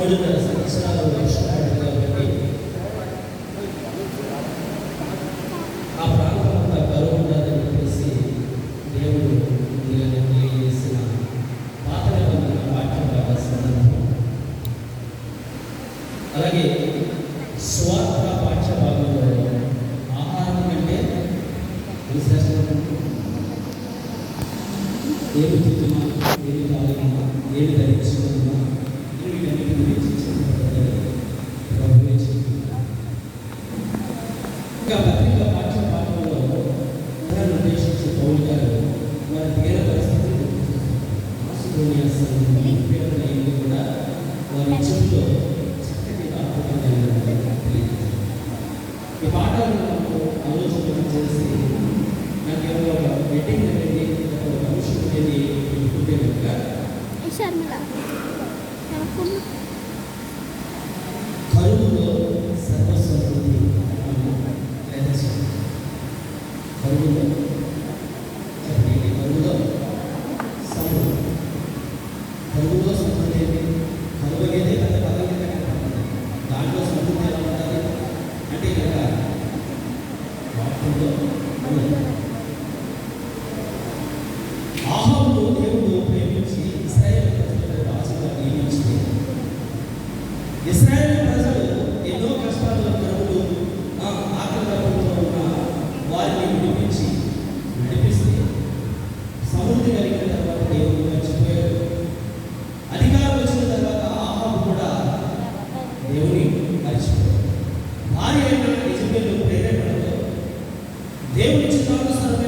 Olha, essa é a అది శ్రేష్టమైనది ఏమి తిరుగుతున్నా ఏమి కావాలన్నా ఏమి డైరెక్షన్ మర్చిపోయి భార్య అయినటువంటి ప్రేరేపణలో దేవుని చిత్తానుసారమైన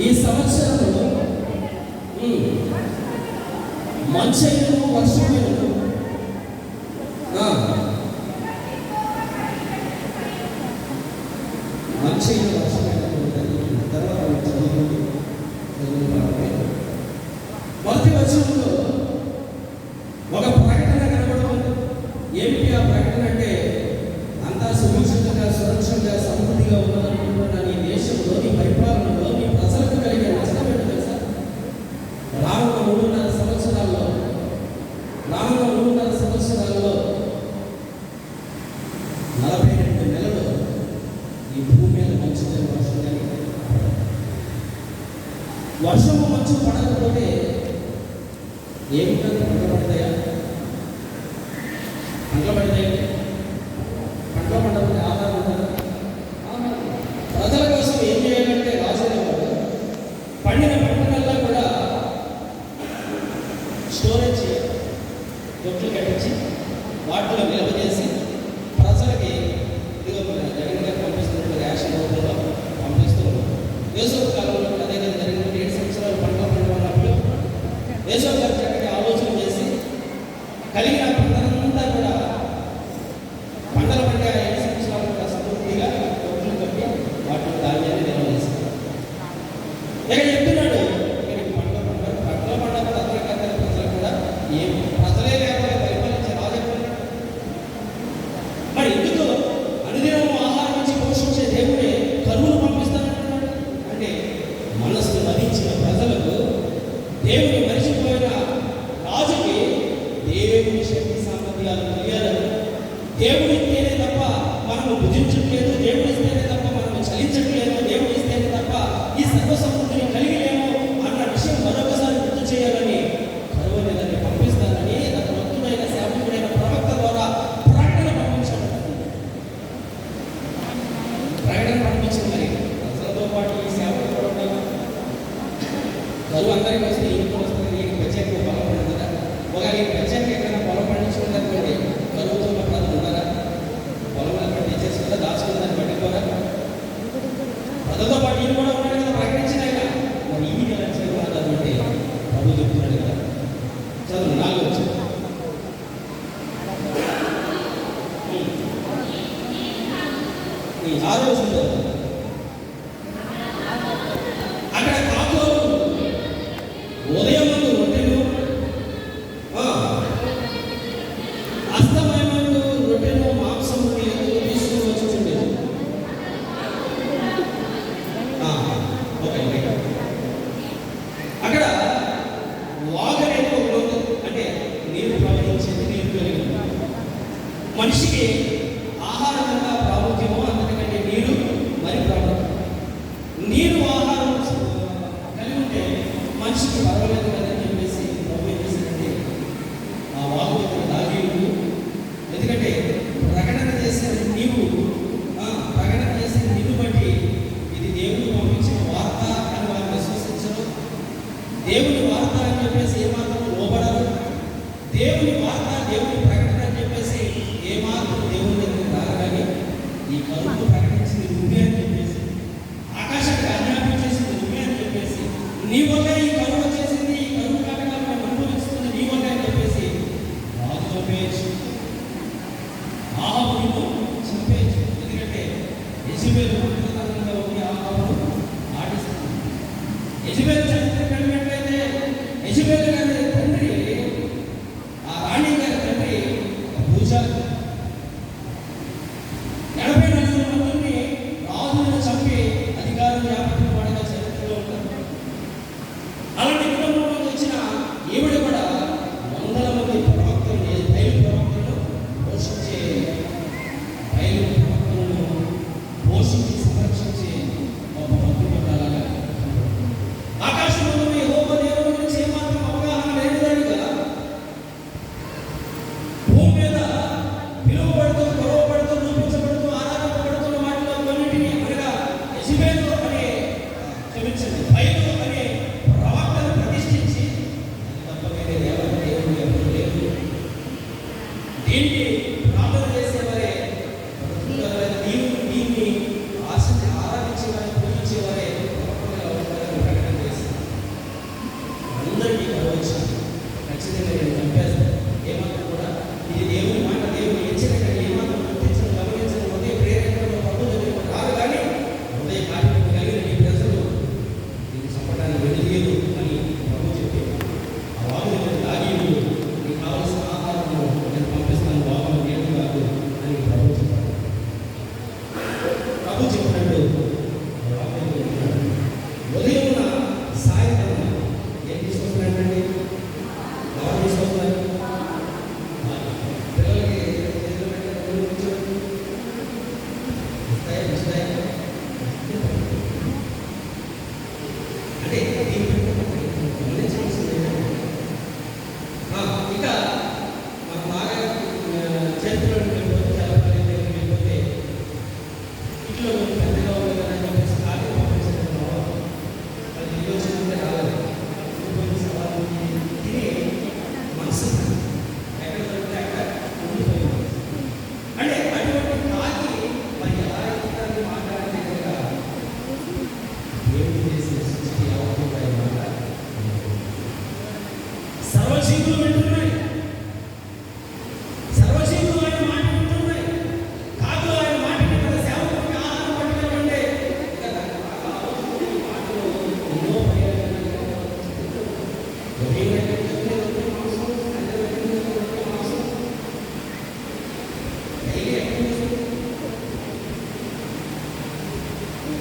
ఈ సంవత్సరంలో మంచైనను మంచైన వర్షమైనను తర్వాత ఒక ప్రకటన ఏమిటి ఆ ప్రకటన అంటే అంతా సురక్షితంగా సురక్షితంగా సమృద్ధిగా ఉన్నారు వర్షము మంచి పడకపోతే ఏమి పంటలు పడతాయా పంటలు పడతాయి పంటలు పండకపోతే ఆధారం ఉంటుందా ప్రజల కోసం ఏం చేయాలంటే రాజేవాడు పండిన పంటలల్లా కూడా స్టోరేజ్ చేయాలి దొడ్లు కట్టించి వాటిలో నిల్వ చేసి యేసో కాలంలో అదే కదా ఏడు సంవత్సరాలు పడుకోబడిన వాళ్ళలో యేసో గారు చక్కటి ఆలోచన చేసి కలిగిన ದೇವರು Então, tá dando a దేవుని వార్త అని చెప్పేసి ఏమాత్రం లోబడరు. దేవుని వార్త దేవుని ప్రకటన అని చెప్పేసి ఏమాత్రం దేవుని దగ్గర రారు ఈ కరువు ప్రకటించింది నువ్వే అని చెప్పేసి ఆకాశానికి ఆజ్ఞాపించేసింది నువ్వే అని చెప్పేసి నీ వల్లే ఈ కరువు వచ్చేసింది ఈ కరువు కాకుండా మనం అనుభవిస్తుంది నీ వల్లే అని చెప్పేసి రాజు చంపేయచ్చు ఆహా నువ్వు ఎందుకంటే యజమేలు